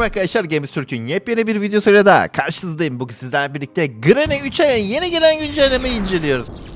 Merhaba arkadaşlar Games Türk'ün yepyeni bir videosuyla daha karşınızdayım. Bugün sizlerle birlikte Granny 3'e yeni gelen güncellemeyi inceliyoruz.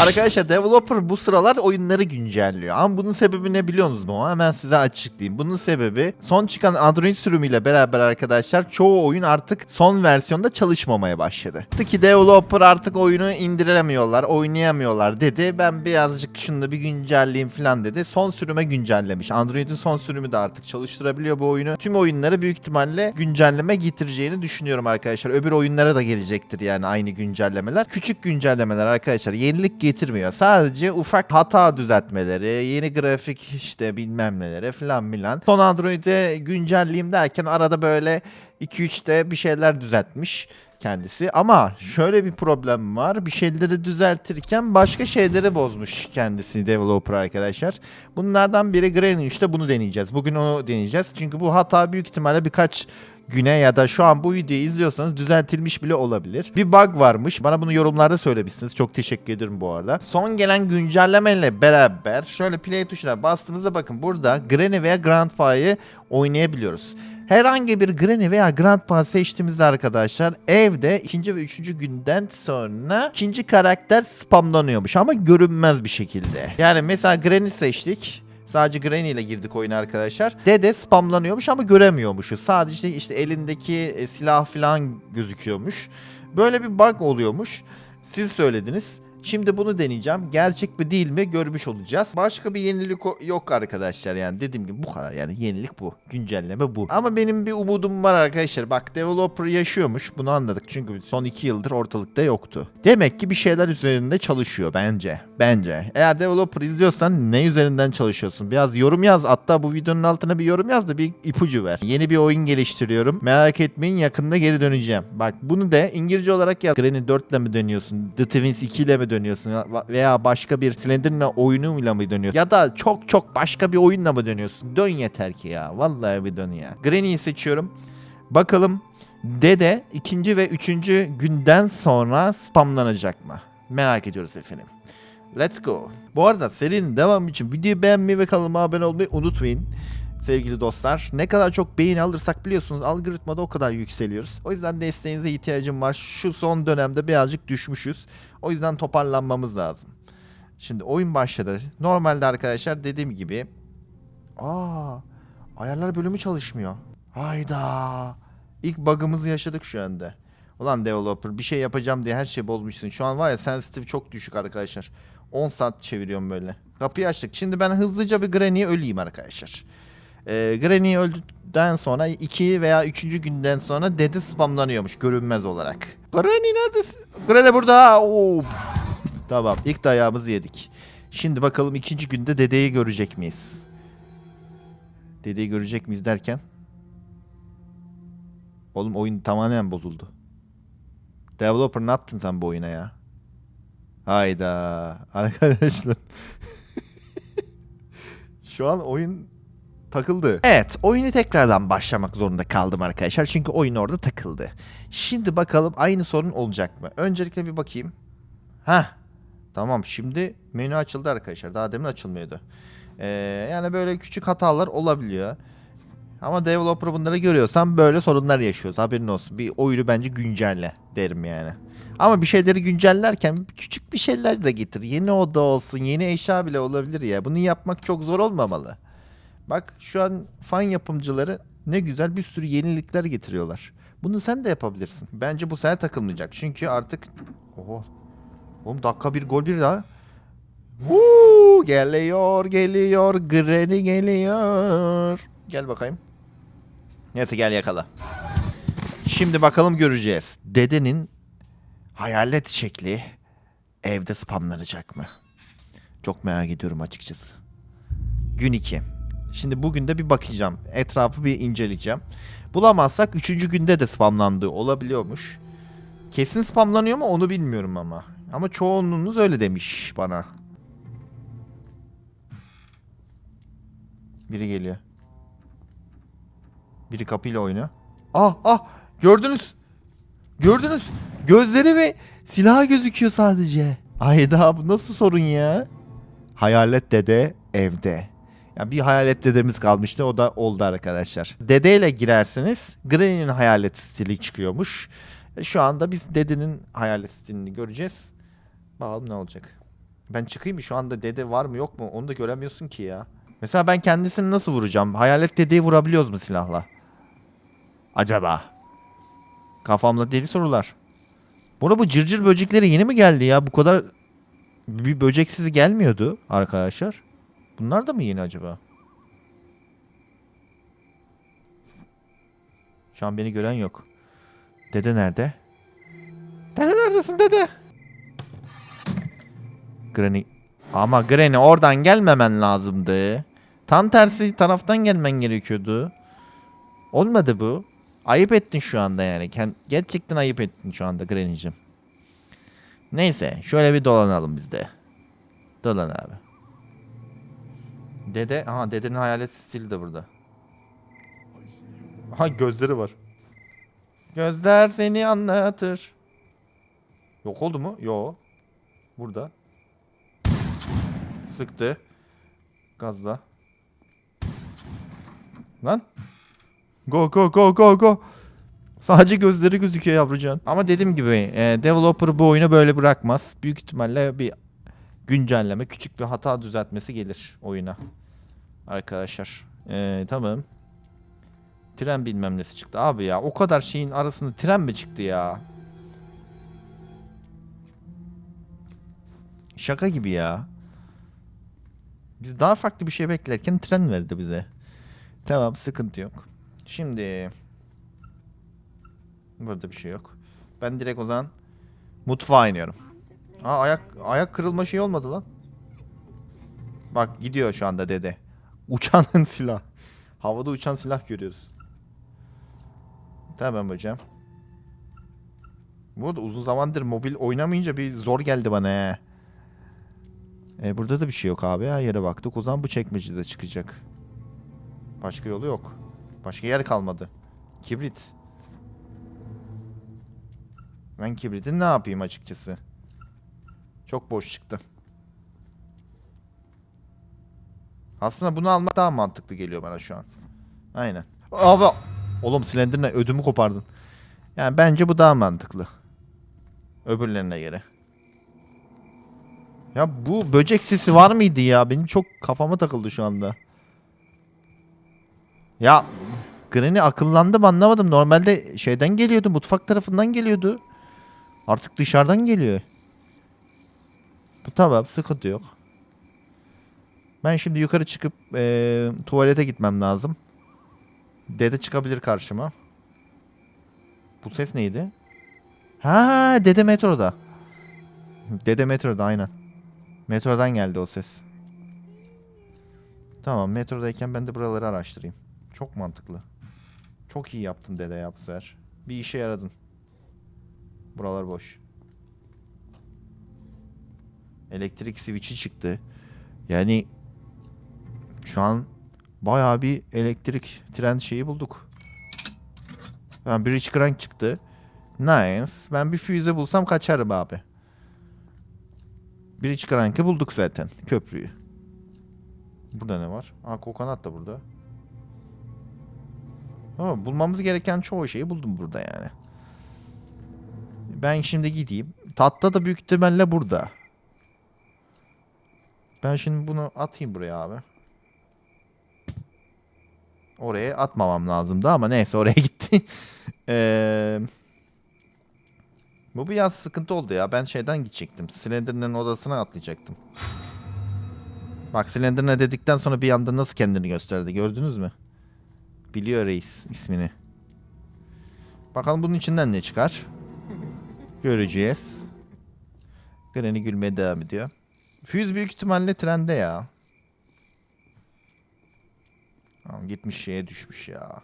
Arkadaşlar developer bu sıralar oyunları güncelliyor. Ama bunun sebebi ne biliyorsunuz mu? Hemen size açıklayayım. Bunun sebebi son çıkan Android sürümüyle beraber arkadaşlar çoğu oyun artık son versiyonda çalışmamaya başladı. Ki developer artık oyunu indiremiyorlar, oynayamıyorlar dedi. Ben birazcık şunu da bir güncelleyeyim falan dedi. Son sürüme güncellemiş. Android'in son sürümü de artık çalıştırabiliyor bu oyunu. Tüm oyunları büyük ihtimalle güncelleme getireceğini düşünüyorum arkadaşlar. Öbür oyunlara da gelecektir yani aynı güncellemeler. Küçük güncellemeler arkadaşlar. Yenilik getirmiyor. Sadece ufak hata düzeltmeleri, yeni grafik işte bilmem neleri falan filan. Son Android'e güncelleyeyim derken arada böyle 2-3'te bir şeyler düzeltmiş kendisi. Ama şöyle bir problem var. Bir şeyleri düzeltirken başka şeyleri bozmuş kendisi developer arkadaşlar. Bunlardan biri Granny 3'te bunu deneyeceğiz. Bugün onu deneyeceğiz. Çünkü bu hata büyük ihtimalle birkaç güne ya da şu an bu videoyu izliyorsanız düzeltilmiş bile olabilir. Bir bug varmış. Bana bunu yorumlarda söylemişsiniz. Çok teşekkür ederim bu arada. Son gelen güncellemeyle beraber şöyle play tuşuna bastığımızda bakın burada Granny veya Grandpa'yı oynayabiliyoruz. Herhangi bir Granny veya Grandpa seçtiğimizde arkadaşlar evde ikinci ve üçüncü günden sonra ikinci karakter spamlanıyormuş ama görünmez bir şekilde. Yani mesela Granny seçtik. Sadece Granny ile girdik oyuna arkadaşlar. Dede spamlanıyormuş ama göremiyormuşuz. Sadece işte elindeki e, silah falan gözüküyormuş. Böyle bir bug oluyormuş. Siz söylediniz. Şimdi bunu deneyeceğim. Gerçek mi değil mi görmüş olacağız. Başka bir yenilik yok arkadaşlar yani dediğim gibi bu kadar yani yenilik bu. Güncelleme bu. Ama benim bir umudum var arkadaşlar. Bak developer yaşıyormuş bunu anladık. Çünkü son iki yıldır ortalıkta yoktu. Demek ki bir şeyler üzerinde çalışıyor bence. Bence. Eğer developer izliyorsan ne üzerinden çalışıyorsun? Biraz yorum yaz. Hatta bu videonun altına bir yorum yaz da bir ipucu ver. Yeni bir oyun geliştiriyorum. Merak etmeyin yakında geri döneceğim. Bak bunu da İngilizce olarak yaz. Granny 4 ile mi dönüyorsun? The Twins 2 ile mi dönüyorsun? Veya başka bir Slenderman oyunuyla mı dönüyorsun? Ya da çok çok başka bir oyunla mı dönüyorsun? Dön yeter ki ya. Vallahi bir dön ya. Granny'yi seçiyorum. Bakalım Dede ikinci ve üçüncü günden sonra spamlanacak mı? Merak ediyoruz efendim. Let's go. Bu arada serinin devamı için videoyu beğenmeyi ve kanalıma abone olmayı unutmayın. Sevgili dostlar. Ne kadar çok beğeni alırsak biliyorsunuz algoritmada o kadar yükseliyoruz. O yüzden desteğinize ihtiyacım var. Şu son dönemde birazcık düşmüşüz. O yüzden toparlanmamız lazım. Şimdi oyun başladı. Normalde arkadaşlar dediğim gibi. Aa, ayarlar bölümü çalışmıyor. Hayda. İlk bug'ımızı yaşadık şu anda. Ulan developer bir şey yapacağım diye her şeyi bozmuşsun. Şu an var ya sensitive çok düşük arkadaşlar. 10 saat çeviriyorum böyle. Kapıyı açtık. Şimdi ben hızlıca bir Granny'ye öleyim arkadaşlar. Ee, Granny öldükten sonra 2 veya 3. günden sonra dede spamlanıyormuş görünmez olarak. Granny neredesin? Granny burada. Oo. Tamam ilk dayağımızı yedik. Şimdi bakalım ikinci günde dedeyi görecek miyiz? Dedeyi görecek miyiz derken? Oğlum oyun tamamen bozuldu. Developer ne yaptın sen bu oyuna ya? Hayda. Arkadaşlar. Şu an oyun takıldı. Evet, oyunu tekrardan başlamak zorunda kaldım arkadaşlar. Çünkü oyun orada takıldı. Şimdi bakalım aynı sorun olacak mı? Öncelikle bir bakayım. Hah. Tamam, şimdi menü açıldı arkadaşlar. Daha demin açılmıyordu. Ee, yani böyle küçük hatalar olabiliyor. Ama developer bunları görüyorsan böyle sorunlar yaşıyoruz. Haberin olsun. Bir oyunu bence güncelle derim yani. Ama bir şeyleri güncellerken küçük bir şeyler de getir. Yeni oda olsun, yeni eşya bile olabilir ya. Bunu yapmak çok zor olmamalı. Bak şu an fan yapımcıları ne güzel bir sürü yenilikler getiriyorlar. Bunu sen de yapabilirsin. Bence bu sefer takılmayacak. Çünkü artık... Oho. Oğlum dakika bir gol bir daha. Woo! Geliyor, geliyor, Granny geliyor. Gel bakayım. Neyse gel yakala. Şimdi bakalım göreceğiz. Dedenin hayalet şekli evde spamlanacak mı? Çok merak ediyorum açıkçası. Gün 2. Şimdi bugün de bir bakacağım. Etrafı bir inceleyeceğim. Bulamazsak 3. günde de spamlandığı olabiliyormuş. Kesin spamlanıyor mu onu bilmiyorum ama. Ama çoğunluğunuz öyle demiş bana. Biri geliyor. Biri kapıyla oynuyor. Ah ah gördünüz. Gördünüz. Gözleri ve silahı gözüküyor sadece. Ayda bu nasıl sorun ya? Hayalet dede evde. Ya bir hayalet dedemiz kalmıştı. O da oldu arkadaşlar. Dedeyle girersiniz. Granny'nin hayalet stili çıkıyormuş. E, Şu anda biz dedenin hayalet stilini göreceğiz. Bakalım ne olacak. Ben çıkayım mı? Şu anda dede var mı yok mu? Onu da göremiyorsun ki ya. Mesela ben kendisini nasıl vuracağım? Hayalet dedeyi vurabiliyoruz mu silahla? Acaba? Kafamda deli sorular. Buna bu cırcır böcekleri yeni mi geldi ya? Bu kadar bir böceksiz gelmiyordu arkadaşlar. Bunlar da mı yeni acaba? Şu an beni gören yok. Dede nerede? Dede neredesin dede? Granny. Ama Granny oradan gelmemen lazımdı. Tam tersi taraftan gelmen gerekiyordu. Olmadı bu. Ayıp ettin şu anda yani. Gerçekten ayıp ettin şu anda Granny'cim. Neyse şöyle bir dolanalım biz de. Dolan abi. Dede, aha dedenin hayalet stili de burada. Aha gözleri var. Gözler seni anlatır. Yok oldu mu? Yo. Burada. Sıktı. Gazla. Lan. Go go go go go. Sadece gözleri gözüküyor yavrucan. Ama dediğim gibi e, developer bu oyunu böyle bırakmaz. Büyük ihtimalle bir güncelleme, küçük bir hata düzeltmesi gelir oyuna. Arkadaşlar. E, tamam. Tren bilmem nesi çıktı. Abi ya o kadar şeyin arasında tren mi çıktı ya? Şaka gibi ya. Biz daha farklı bir şey beklerken tren verdi bize. Tamam sıkıntı yok. Şimdi burada bir şey yok. Ben direkt o zaman mutfağa iniyorum. Aa ayak ayak kırılma şey olmadı lan. Bak gidiyor şu anda dede. Uçan silah. Havada uçan silah görüyoruz. Tamam hocam. Bu arada uzun zamandır mobil oynamayınca bir zor geldi bana he. E, burada da bir şey yok abi. Her yere baktık. O zaman bu çekmecede çıkacak. Başka yolu yok. Başka yer kalmadı. Kibrit. Ben kibritin ne yapayım açıkçası. Çok boş çıktı. Aslında bunu almak daha mantıklı geliyor bana şu an. Aynen. Abi oğlum silindirle ödümü kopardın. Yani bence bu daha mantıklı. Öbürlerine göre. Ya bu böcek sesi var mıydı ya? Benim çok kafama takıldı şu anda. Ya Granny akıllandım anlamadım. Normalde şeyden geliyordu. Mutfak tarafından geliyordu. Artık dışarıdan geliyor. Bu tamam sıkıntı yok. Ben şimdi yukarı çıkıp eee, tuvalete gitmem lazım. Dede çıkabilir karşıma. Bu ses neydi? Ha, dede metroda. Dede metroda aynen. Metrodan geldi o ses. Tamam metrodayken ben de buraları araştırayım. Çok mantıklı. Çok iyi yaptın dede ya. Bir işe yaradın. Buralar boş. Elektrik switch'i çıktı. Yani şu an bayağı bir elektrik tren şeyi bulduk. Ben bridge crank çıktı. Nice. Ben bir füze bulsam kaçarım abi. Bridge crank'ı bulduk zaten. Köprüyü. Burada ne var? Aa kokonat da burada. Ama bulmamız gereken çoğu şeyi buldum burada yani. Ben şimdi gideyim. Tatlı da büyük ihtimalle burada. Ben şimdi bunu atayım buraya abi. Oraya atmamam lazımdı ama neyse oraya gitti. Eee... Bu biraz sıkıntı oldu ya. Ben şeyden gidecektim. Slender'ın odasına atlayacaktım. Bak Slender'ne dedikten sonra bir anda nasıl kendini gösterdi. Gördünüz mü? Biliyor reis ismini. Bakalım bunun içinden ne çıkar? Göreceğiz. Granny gülmeye devam ediyor. Fuse büyük ihtimalle trende ya. Tamam, gitmiş şeye düşmüş ya.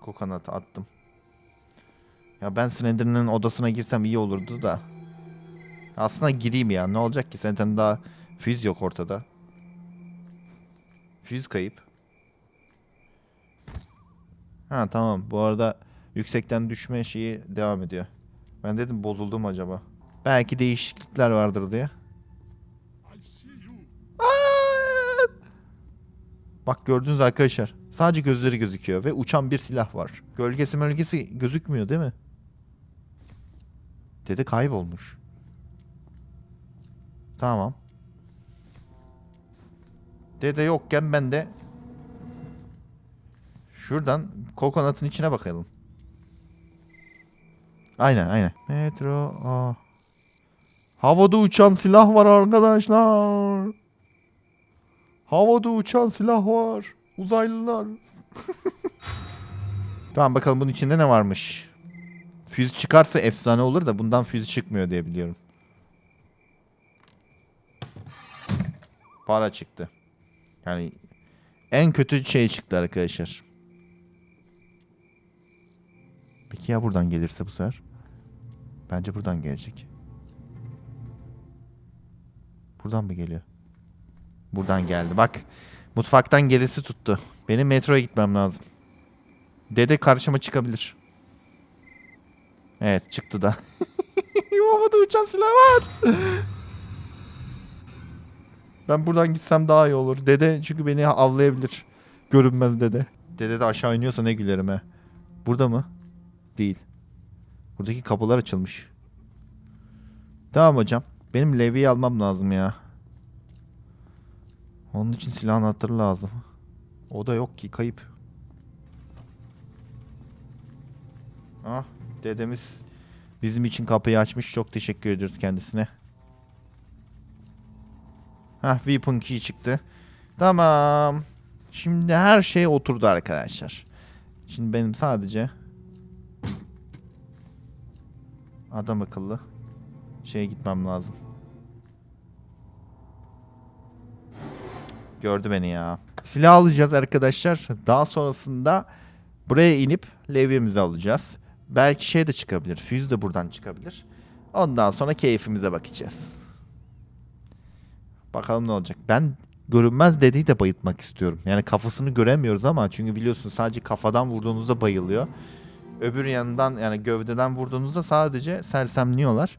Kokonatı attım. Ya ben Slender'ın odasına girsem iyi olurdu da. Aslında gireyim ya. Ne olacak ki? Zaten daha füz yok ortada. Füz kayıp. Ha tamam. Bu arada yüksekten düşme şeyi devam ediyor. Ben dedim bozuldu mu acaba? Belki değişiklikler vardır diye. Bak gördünüz arkadaşlar. Sadece gözleri gözüküyor ve uçan bir silah var. Gölgesi mölgesi gözükmüyor değil mi? Dede kaybolmuş. Tamam. Dede yokken ben de şuradan kokonatın içine bakalım. Aynen aynen. Metro. Aa. Havada uçan silah var arkadaşlar. Havada uçan silah var. Uzaylılar. tamam bakalım bunun içinde ne varmış. Füze çıkarsa efsane olur da bundan füze çıkmıyor diye biliyorum. Para çıktı. Yani en kötü şey çıktı arkadaşlar. Peki ya buradan gelirse bu sefer? Bence buradan gelecek. Buradan mı geliyor? Buradan geldi. Bak. Mutfaktan gerisi tuttu. Benim metroya gitmem lazım. Dede karşıma çıkabilir. Evet çıktı da. Havada uçan silah var. ben buradan gitsem daha iyi olur. Dede çünkü beni avlayabilir. Görünmez dede. Dede de aşağı iniyorsa ne gülerim he. Burada mı? Değil. Buradaki kapılar açılmış. Tamam hocam. Benim Levi'yi almam lazım ya. Onun için silah anahtarı lazım. O da yok ki kayıp. Ah dedemiz bizim için kapıyı açmış. Çok teşekkür ediyoruz kendisine. Hah weapon key çıktı. Tamam. Şimdi her şey oturdu arkadaşlar. Şimdi benim sadece adam akıllı şeye gitmem lazım. Gördü beni ya. Silah alacağız arkadaşlar. Daha sonrasında buraya inip levyemizi alacağız. Belki şey de çıkabilir. Füze de buradan çıkabilir. Ondan sonra keyfimize bakacağız. Bakalım ne olacak. Ben görünmez dediği de bayıltmak istiyorum. Yani kafasını göremiyoruz ama çünkü biliyorsun sadece kafadan vurduğunuzda bayılıyor. Öbür yanından yani gövdeden vurduğunuzda sadece sersemliyorlar.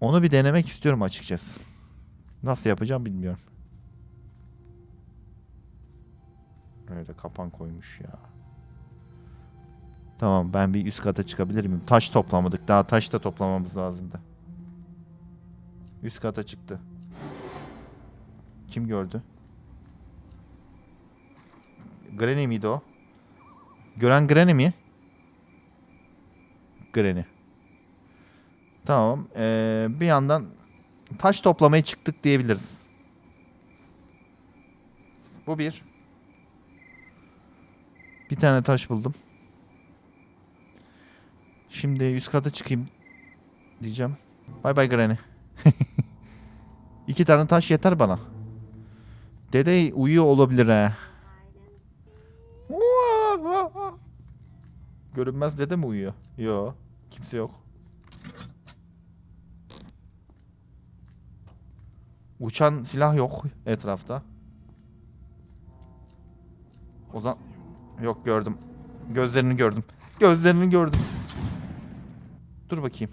Onu bir denemek istiyorum açıkçası. Nasıl yapacağım bilmiyorum. Öyle kapan koymuş ya. Tamam ben bir üst kata çıkabilir miyim? Taş toplamadık. Daha taş da toplamamız lazımdı. Üst kata çıktı. Kim gördü? Granny miydi o? Gören Granny mi? Granny. Tamam. Ee, bir yandan taş toplamaya çıktık diyebiliriz. Bu bir. Bir tane taş buldum. Şimdi üst kata çıkayım diyeceğim. Bay bay Granny. İki tane taş yeter bana. Dede uyuyor olabilir he. Görünmez dede mi uyuyor? Yo. Kimse yok. Uçan silah yok etrafta. O zaman yok gördüm. Gözlerini gördüm. Gözlerini gördüm. Dur bakayım.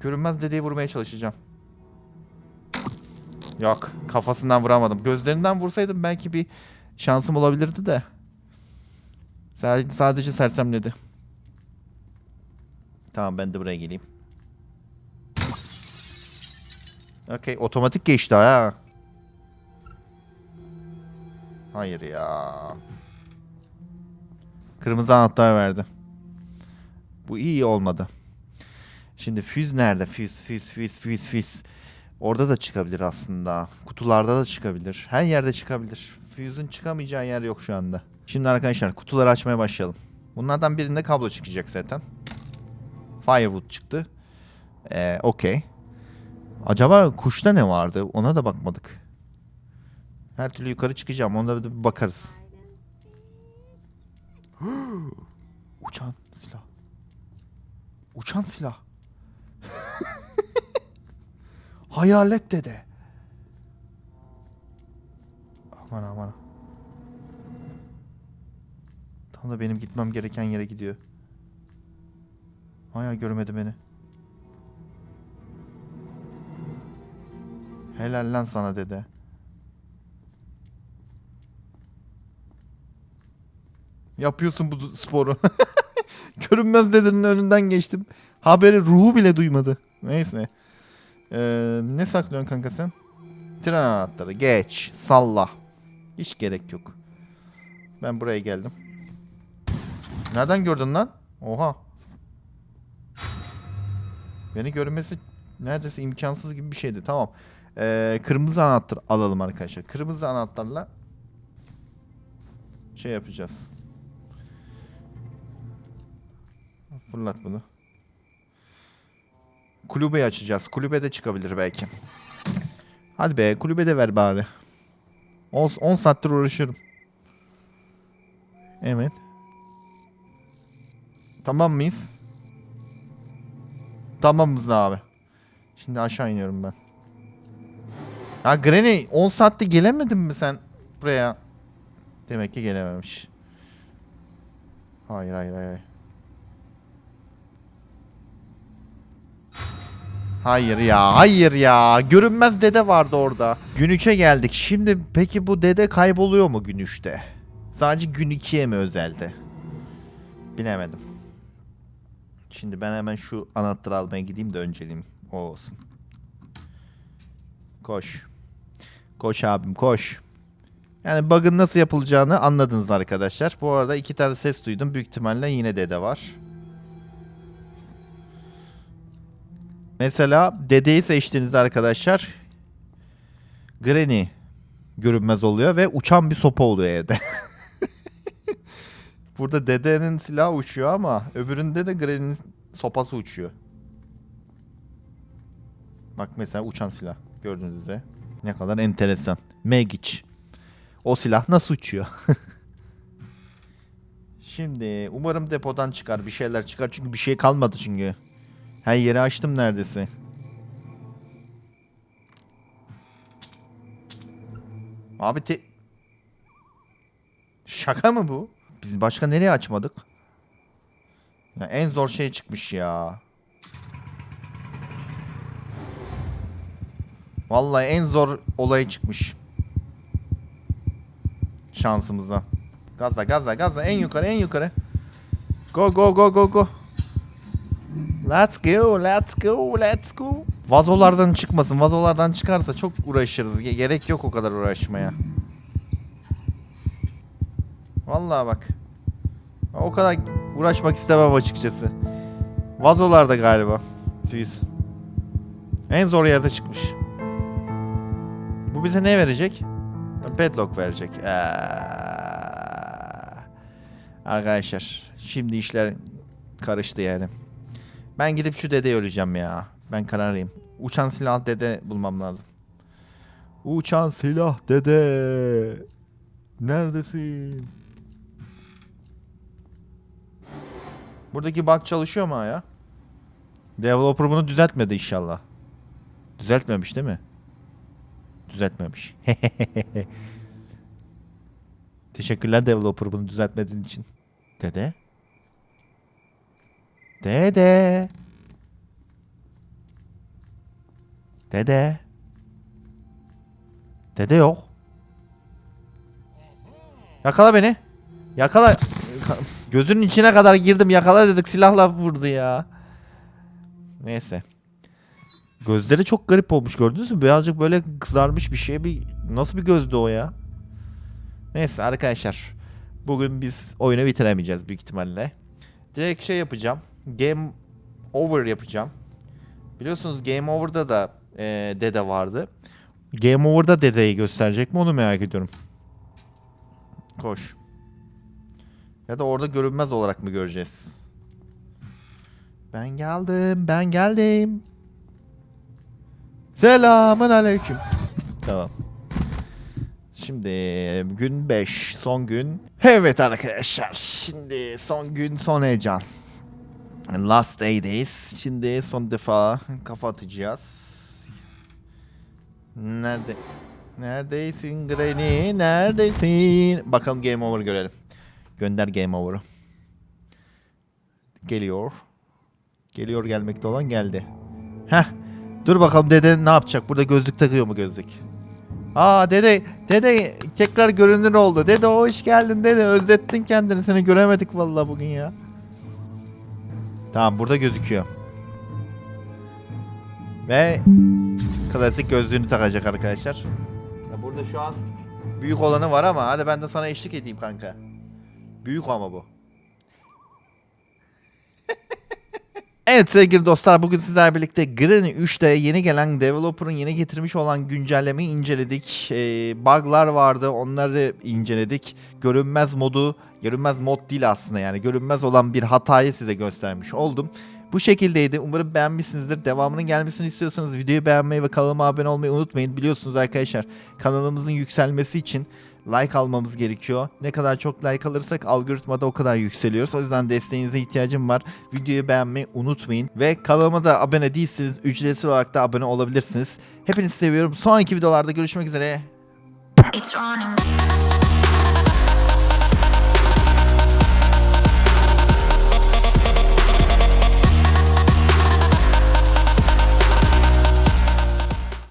Görünmez dedeyi vurmaya çalışacağım. Yok. Kafasından vuramadım. Gözlerinden vursaydım belki bir şansım olabilirdi de. Sa- Sadece sersemledi. Tamam ben de buraya geleyim. Okey. Otomatik geçti ha. Hayır ya. Kırmızı anahtar verdi. Bu iyi olmadı. Şimdi füz nerede? Füz, füz, füz, füz, füz. Orada da çıkabilir aslında. Kutularda da çıkabilir. Her yerde çıkabilir. Füzün çıkamayacağı yer yok şu anda. Şimdi arkadaşlar kutuları açmaya başlayalım. Bunlardan birinde kablo çıkacak zaten. Firewood çıktı. Ee, Okey. Acaba kuşta ne vardı? Ona da bakmadık. Her türlü yukarı çıkacağım. Onda bir bakarız. Uçan silah. Uçan silah. Hayalet dede. Aman aman. Tam da benim gitmem gereken yere gidiyor. Hala görmedi beni. Helal lan sana dede. Yapıyorsun bu sporu. Görünmez dedenin önünden geçtim. Haberi ruhu bile duymadı. Neyse. Ee, ne saklıyorsun kanka sen? Tren anahtarı. Geç. Salla. Hiç gerek yok. Ben buraya geldim. Nereden gördün lan? Oha. Beni görmesi neredeyse imkansız gibi bir şeydi. Tamam. Ee, kırmızı anahtar alalım arkadaşlar. Kırmızı anahtarla şey yapacağız. Fırlat bunu. Kulübeyi açacağız. Kulübede çıkabilir belki. Hadi be kulübede ver bari. 10, 10 saattir uğraşıyorum. Evet. Tamam mıyız? Tamamız abi. Şimdi aşağı iniyorum ben. Ya Granny 10 saatte gelemedin mi sen buraya? Demek ki gelememiş. Hayır hayır hayır. Hayır ya, hayır ya. Görünmez dede vardı orada. Gün 3'e geldik. Şimdi peki bu dede kayboluyor mu gün 3'te? Sadece gün 2'ye mi özeldi? Bilemedim. Şimdi ben hemen şu anahtarı almaya gideyim de önceliğim o olsun. Koş. Koş abim koş. Yani bug'ın nasıl yapılacağını anladınız arkadaşlar. Bu arada iki tane ses duydum. Büyük ihtimalle yine dede var. Mesela dedeyi seçtiğinizde arkadaşlar Granny görünmez oluyor ve uçan bir sopa oluyor evde. Burada dedenin silahı uçuyor ama öbüründe de Granny'nin sopası uçuyor. Bak mesela uçan silah gördüğünüz üzere. Ne kadar enteresan. Megic. O silah nasıl uçuyor? Şimdi umarım depodan çıkar bir şeyler çıkar çünkü bir şey kalmadı çünkü. Her yeri açtım neredeyse. Abi te... Şaka mı bu? Biz başka nereye açmadık? Ya en zor şey çıkmış ya. Vallahi en zor olay çıkmış. Şansımıza. Gaza gaza gaza en yukarı en yukarı. Go go go go go. Let's go, let's go, let's go. Vazolardan çıkmasın. Vazolardan çıkarsa çok uğraşırız. Ge- Gerek yok o kadar uğraşmaya. Vallahi bak. O kadar uğraşmak istemem açıkçası. Vazolarda galiba. Füyüz. En zor yerde çıkmış. Bu bize ne verecek? Padlock verecek. Ee, Arkadaşlar şimdi işler karıştı yani. Ben gidip şu dedeyi öleceğim ya. Ben kararlıyım. Uçan silah dede bulmam lazım. Uçan silah dede. Neredesin? Buradaki bug çalışıyor mu ya? Developer bunu düzeltmedi inşallah. Düzeltmemiş değil mi? Düzeltmemiş. Teşekkürler developer bunu düzeltmediğin için. Dede? Dede. Dede. Dede yok. Yakala beni. Yakala. Gözünün içine kadar girdim. Yakala dedik silahla vurdu ya. Neyse. Gözleri çok garip olmuş gördünüz mü? Birazcık böyle kızarmış bir şey. Bir nasıl bir gözdü o ya? Neyse arkadaşlar. Bugün biz oyunu bitiremeyeceğiz büyük ihtimalle. Direkt şey yapacağım. Game over yapacağım. Biliyorsunuz Game Over'da da e, dede vardı. Game Over'da dedeyi gösterecek mi onu merak ediyorum. Koş. Ya da orada görünmez olarak mı göreceğiz? Ben geldim, ben geldim. Selamun aleyküm. Tamam. Şimdi gün 5 son gün. Evet arkadaşlar şimdi son gün son heyecan. Last day'deyiz. Şimdi son defa kafa atacağız. Nerede? Neredesin Granny? Neredesin? Bakalım game over görelim. Gönder game over'ı. Geliyor. Geliyor gelmekte olan geldi. Heh. Dur bakalım dede ne yapacak? Burada gözlük takıyor mu gözlük? Aa dede dede tekrar görünür oldu. Dede hoş geldin dede özlettin kendini seni göremedik vallahi bugün ya. Tamam burada gözüküyor. Ve klasik gözlüğünü takacak arkadaşlar. Ya burada şu an büyük olanı var ama hadi ben de sana eşlik edeyim kanka. Büyük ama bu. Evet sevgili dostlar bugün sizlerle birlikte Granny 3'te yeni gelen developer'ın yeni getirmiş olan güncellemeyi inceledik. Ee, bug'lar vardı onları inceledik. Görünmez modu, görünmez mod değil aslında yani görünmez olan bir hatayı size göstermiş oldum. Bu şekildeydi. Umarım beğenmişsinizdir. Devamının gelmesini istiyorsanız videoyu beğenmeyi ve kanalıma abone olmayı unutmayın. Biliyorsunuz arkadaşlar kanalımızın yükselmesi için like almamız gerekiyor. Ne kadar çok like alırsak algoritmada o kadar yükseliyoruz. O yüzden desteğinize ihtiyacım var. Videoyu beğenmeyi unutmayın. Ve kanalıma da abone değilseniz ücretsiz olarak da abone olabilirsiniz. Hepinizi seviyorum. Sonraki videolarda görüşmek üzere. It's.